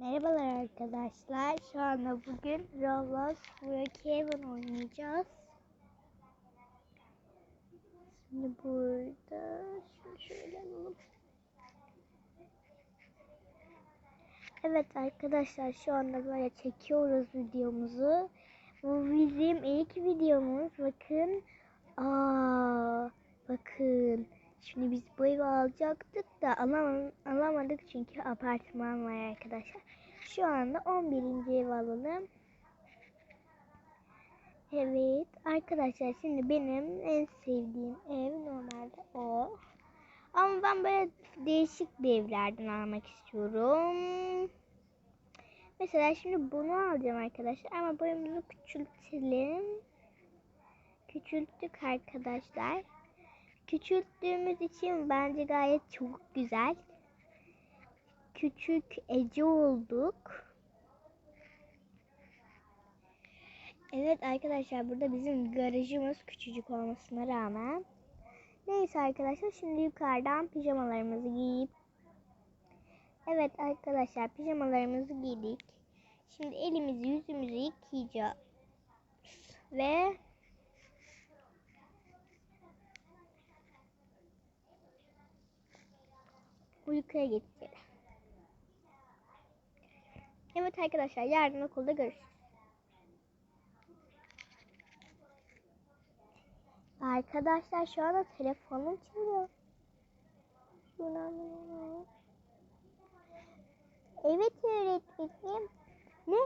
Merhabalar arkadaşlar. Şu anda bugün Roblox Brookhaven oynayacağız. Şimdi burada şunu şöyle alalım. Evet arkadaşlar şu anda böyle çekiyoruz videomuzu. Bu bizim ilk videomuz. Bakın. Aa, bakın. Şimdi biz bu evi alacaktık da alam alamadık çünkü apartman var arkadaşlar. Şu anda 11. ev alalım. Evet arkadaşlar şimdi benim en sevdiğim ev normalde o. Ama ben böyle değişik bir evlerden almak istiyorum. Mesela şimdi bunu alacağım arkadaşlar ama boyumuzu küçültelim. Küçülttük arkadaşlar. Küçülttüğümüz için bence gayet çok güzel. Küçük Ece olduk. Evet arkadaşlar burada bizim garajımız küçücük olmasına rağmen. Neyse arkadaşlar şimdi yukarıdan pijamalarımızı giyip Evet arkadaşlar pijamalarımızı giydik. Şimdi elimizi yüzümüzü yıkayacağız. Ve uykuya gideceğiz. Evet arkadaşlar yarın okulda görüşürüz. Arkadaşlar şu anda telefonum çalıyor. Evet öğretmenim. Ne?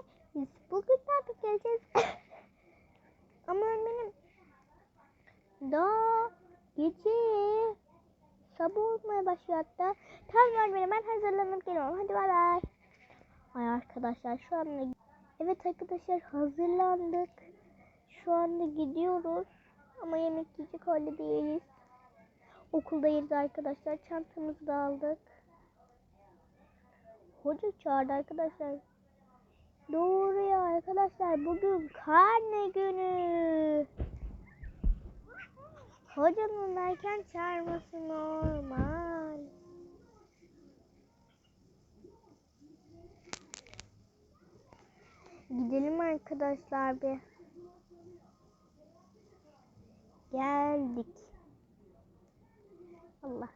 Bugün tabii geleceğiz. Ama benim daha gece sabah olmaya başlıyor hatta. Tamam öğretmenim ben hazırlanıp geliyorum. Hadi bay bay. Ay arkadaşlar şu anda evet arkadaşlar hazırlandık. Şu anda gidiyoruz. Ama yemek yiyecek halde değiliz. Okuldayız arkadaşlar. Çantamızı da aldık. Hoca çağırdı arkadaşlar. Doğru ya arkadaşlar. Bugün karne günü. Hocanın erken çağırması normal. Gidelim arkadaşlar bir. Geldik. Allah.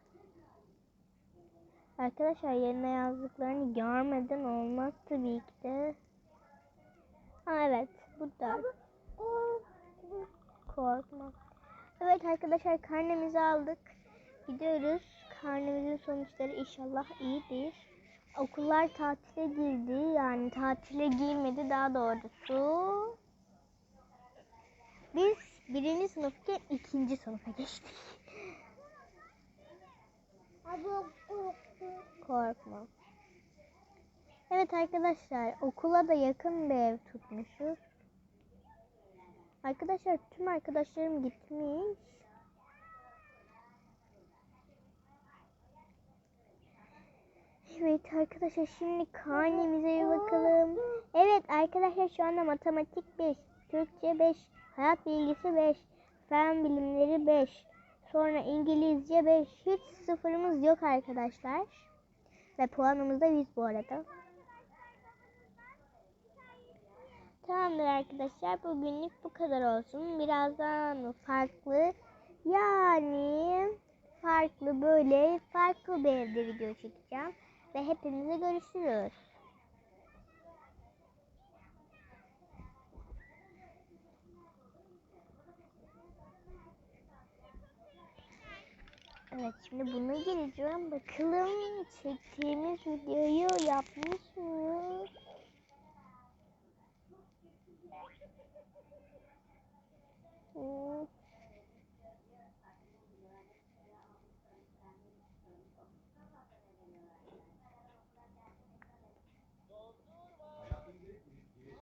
Arkadaşlar yerine yazdıklarını görmeden olmaz tabii ki de. Ha evet bu da. Korkma. Evet arkadaşlar karnemizi aldık. Gidiyoruz. Karnemizin sonuçları inşallah iyidir. Okullar tatile girdi. Yani tatile girmedi daha doğrusu. Biz birinci sınıfken ikinci sınıfa geçtik. Korkma. Evet arkadaşlar okula da yakın bir ev tutmuşuz. Arkadaşlar tüm arkadaşlarım gitmiş. Evet arkadaşlar şimdi karnemize bir bakalım. Evet arkadaşlar şu anda matematik 5, Türkçe 5, hayat bilgisi 5, fen bilimleri 5, sonra İngilizce 5. Hiç sıfırımız yok arkadaşlar. Ve puanımız da 100 bu arada. Tamamdır arkadaşlar. Bugünlük bu kadar olsun. Birazdan farklı yani farklı böyle farklı bir evde video çekeceğim. Ve hepinize görüşürüz. Evet şimdi buna gireceğim. Bakalım çektiğimiz videoyu yapmış mıyız?